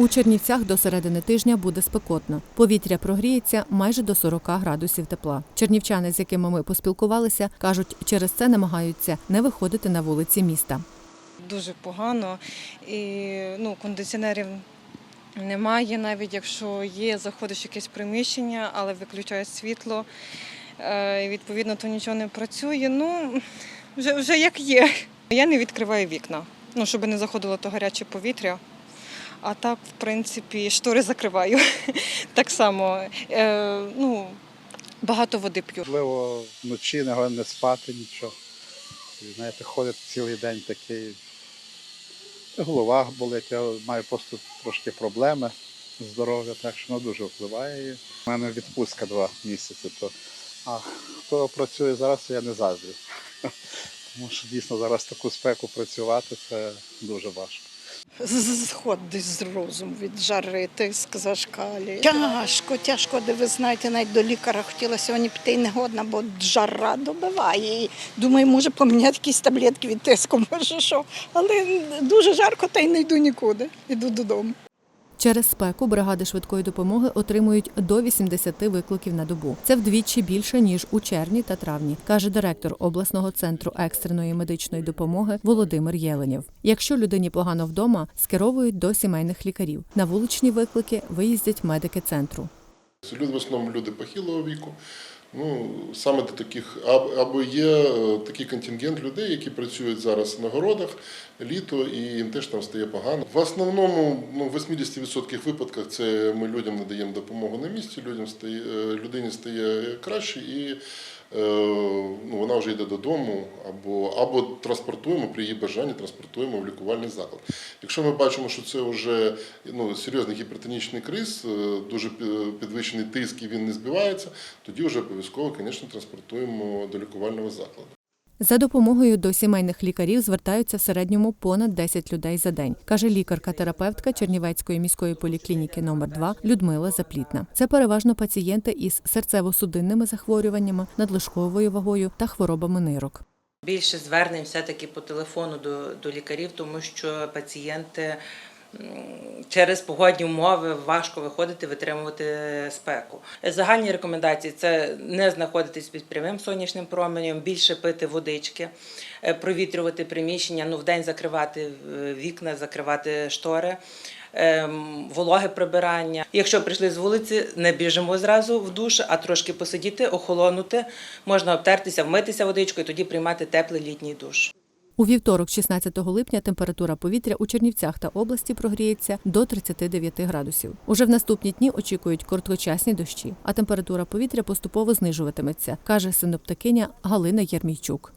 У Чернівцях до середини тижня буде спекотно. Повітря прогріється майже до 40 градусів тепла. Чернівчани, з якими ми поспілкувалися, кажуть, через це намагаються не виходити на вулиці міста. дуже погано. І ну, кондиціонерів немає, навіть якщо є, заходиш в якесь приміщення, але виключають світло. Е, І відповідно то нічого не працює. Ну, вже, вже як є. Я не відкриваю вікна, ну, щоб не заходило то гаряче повітря. А так, в принципі, штори закриваю. Так само. Е, ну, багато води п'ю. Можливо, вночі не, не спати нічого. Знаєте, ходить цілий день такий. Голова болить, я маю просто трошки проблеми здоров'я, так що воно дуже впливає. У мене відпустка два місяці, то а хто працює зараз, я не заздрю. Тому що дійсно зараз таку спеку працювати це дуже важко. Сходить з розуму від жари, тиск зашкалює. Тяжко, тяжко, де ви знаєте, навіть до лікаря хотіла сьогодні піти і не годна, бо жара добиває. І думаю, може поміняти якісь таблетки від тиску, може що. Але дуже жарко, та й не йду нікуди. Іду додому. Через спеку бригади швидкої допомоги отримують до 80 викликів на добу. Це вдвічі більше ніж у червні та травні, каже директор обласного центру екстреної медичної допомоги Володимир Єленєв. Якщо людині погано вдома, скеровують до сімейних лікарів. На вуличні виклики виїздять медики центру. Люди в основному люди похилого віку. Ну саме до таких аб- або є е, такий контингент людей, які працюють зараз на городах літо, і їм теж там стає погано. В основному, ну в 80% випадках це ми людям надаємо допомогу на місці. Людям стає е, людині стає краще і. Е, Ну, вона вже йде додому, або, або транспортуємо при її бажанні, транспортуємо в лікувальний заклад. Якщо ми бачимо, що це вже ну, серйозний гіпертонічний криз, е, дуже підвищений тиск і він не збивається, тоді вже обов'язково, звісно, транспортуємо до лікувального закладу. За допомогою до сімейних лікарів звертаються в середньому понад 10 людей за день, каже лікарка-терапевтка Чернівецької міської поліклініки номер 2 Людмила Заплітна. Це переважно пацієнти із серцево-судинними захворюваннями, надлишковою вагою та хворобами нирок. Більше звернень все-таки по телефону до, до лікарів, тому що пацієнти через погодні умови важко виходити, витримувати спеку. Загальні рекомендації це не знаходитись під прямим сонячним променем, більше пити водички, е, провітрювати приміщення, ну вдень закривати е, вікна, закривати штори. ем, Вологе прибирання. Якщо прийшли з вулиці, не біжимо зразу в душ, а трошки посидіти, охолонути. Можна обтертися, вмитися водичкою, тоді приймати теплий літній душ. У вівторок, 16 липня, температура повітря у Чернівцях та області прогріється до 39 градусів. Уже в наступні дні очікують короткочасні дощі, а температура повітря поступово знижуватиметься, каже синоптикиня Галина Єрмійчук.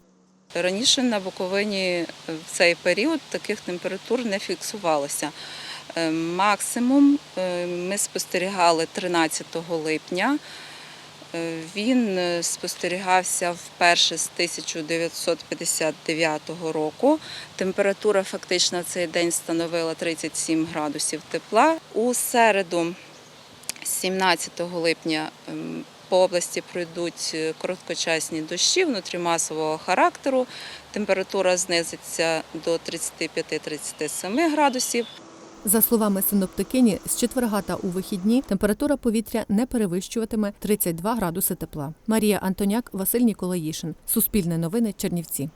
Раніше на Буковині в цей період таких температур не фіксувалося. Е, Максимум е, ми спостерігали 13 липня. Е, Він е, спостерігався вперше з 1959 року. Температура фактично цей день становила 37 градусів тепла. У середу, 17 липня, ем, по області пройдуть е, короткочасні дощі внутрімасового характеру. Температура знизиться до 35-37 градусів. За словами синоптикині, з четверга та у вихідні температура повітря не перевищуватиме 32 градуси тепла. Марія Антоняк, Василь Ніколаїшин. Суспільне новини Чернівці.